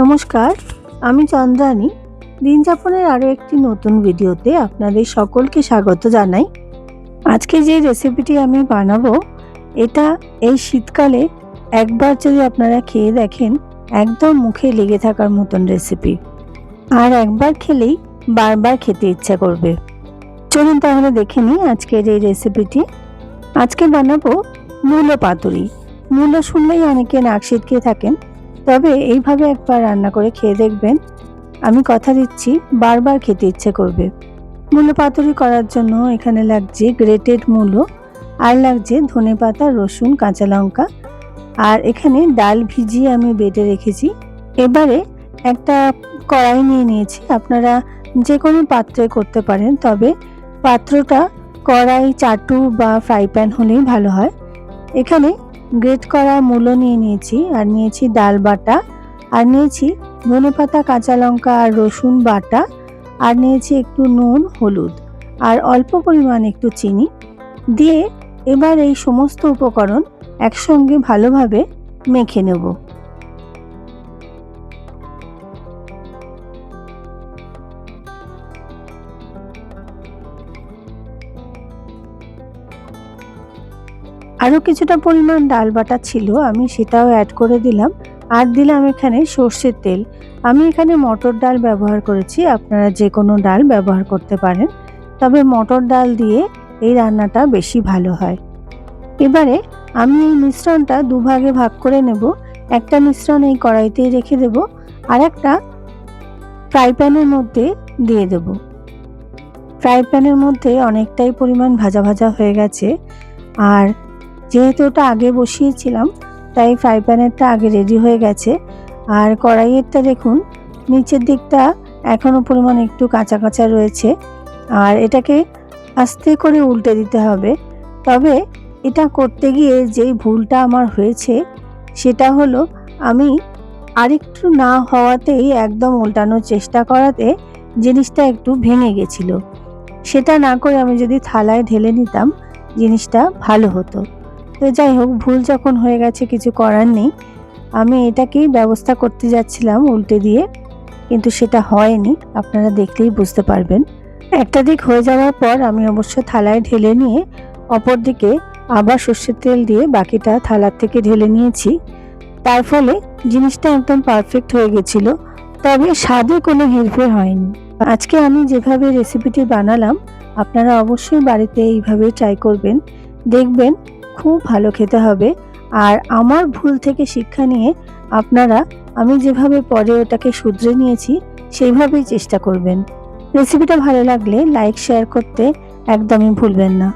নমস্কার, আমি চন্দ্রানী। দিনযাপনের আরও একটি নতুন ভিডিওতে আপনাদের সকলকে স্বাগত জানাই। আজকে যে রেসিপিটি আমি বানাবো, এটা এই শীতকালে একবার যদি আপনারা খেয়ে দেখেন, একদম মুখে লেগে থাকার মতন রেসিপি আর একবার খেলেই বারবার খেতে ইচ্ছা করবে। চলুন তাহলে দেখে নিই আজকের এই রেসিপিটি আজকে বানাবো মূলো পাতুরি। মূলো শুনলেই অনেকে নাক ছিটকে থাকেন। তবে এইভাবে একবার রান্না করে খেয়ে দেখবেন। আমি কথা দিচ্ছি, বারবার খেতে ইচ্ছে করবে। মূলো পাতুরি করার জন্য এখানে লাগছে গ্রেটেড মূলো, আর লাগছে ধনে পাতা, রসুন, কাঁচা লঙ্কা। আর এখানে ডাল ভিজিয়ে আমি বেটে রেখেছি। এবারে একটা কড়াই নিয়ে নিয়েছি। আপনারা যে কোনো পাত্রে করতে পারেন, তবে পাত্রটা কড়াই, চাটু বা ফ্রাই প্যান হলেই ভালো হয়। এখানে গ্রেট করা মূলো নিয়ে নিয়েছি। আর নিয়েছি ডাল বাটা, আর নিয়েছি ধনে পাতা, কাঁচা লঙ্কা, আর রসুন বাটা, আর নিয়েছি একটু নুন, হলুদ, আর অল্প পরিমাণ একটু চিনি। দিয়ে এবার এই সমস্ত উপকরণ একসঙ্গে ভালোভাবে মেখে নেব। আরও কিছুটা পরিমাণ ডাল বাটা ছিল, আমি সেটাও অ্যাড করে দিলাম। আর দিলাম এখানে সর্ষের তেল। আমি এখানে মটর ডাল ব্যবহার করেছি, আপনারা যে কোনো ডাল ব্যবহার করতে পারেন। তবে মটর ডাল দিয়ে এই রান্নাটা বেশি ভালো হয়। এবারে আমি এই মিশ্রণটা দুভাগে ভাগ করে নেব। একটা মিশ্রণ এই কড়াইতেই রেখে দেব, আর একটা ফ্রাই প্যানের মধ্যে দিয়ে দেব। ফ্রাই প্যানের মধ্যে অনেকটাই পরিমাণ ভাজা ভাজা হয়ে গেছে। আর যেহেতু ওটা আগে বসিয়েছিলাম, তাই ফ্রাই প্যানেরটা আগে রেডি হয়ে গেছে। আর কড়াইয়েরটা দেখুন, নিচের দিকটা এখনও পরিমাণ একটু কাঁচা কাঁচা রয়েছে। আর এটাকে আস্তে করে উল্টে দিতে হবে। তবে এটা করতে গিয়ে যেই ভুলটা আমার হয়েছে, সেটা হলো আমি আরেকটু না হওয়াতেই একদম উল্টানোর চেষ্টা করাতে জিনিসটা একটু ভেঙে গেছিল। সেটা না করে আমি যদি থালায় ঢেলে নিতাম, জিনিসটা ভালো হতো। তো যাই হোক, ভুল যখন হয়ে গেছে, কিছু করার নেই। আমি এটাকেই ব্যবস্থা করতে যাচ্ছিলাম উল্টে দিয়ে, কিন্তু সেটা হয়নি। আপনারা দেখলেই বুঝতে পারবেন। একটা দিক হয়ে যাওয়ার পর আমি অবশ্য থালায় ঢেলে নিয়ে, অপর দিকে আবার সর্ষের তেল দিয়ে বাকিটা থালার থেকে ঢেলে নিয়েছি। তার ফলে জিনিসটা একদম পারফেক্ট হয়ে গেছিল, তবে স্বাদে কোনো হেরফের হয়নি। আজকে আমি যেভাবে রেসিপিটি বানালাম, আপনারা অবশ্যই বাড়িতে এইভাবে ট্রাই করবেন। দেখবেন খুব ভালো খেতে হবে। আর আমার ভুল থেকে শিক্ষা নিয়ে আপনারা আমি যেভাবে পরে ওটাকে শুধরে নিয়েছি, সেইভাবেই চেষ্টা করবেন। রেসিপিটা ভালো লাগলে লাইক শেয়ার করতে একদমই ভুলবেন না।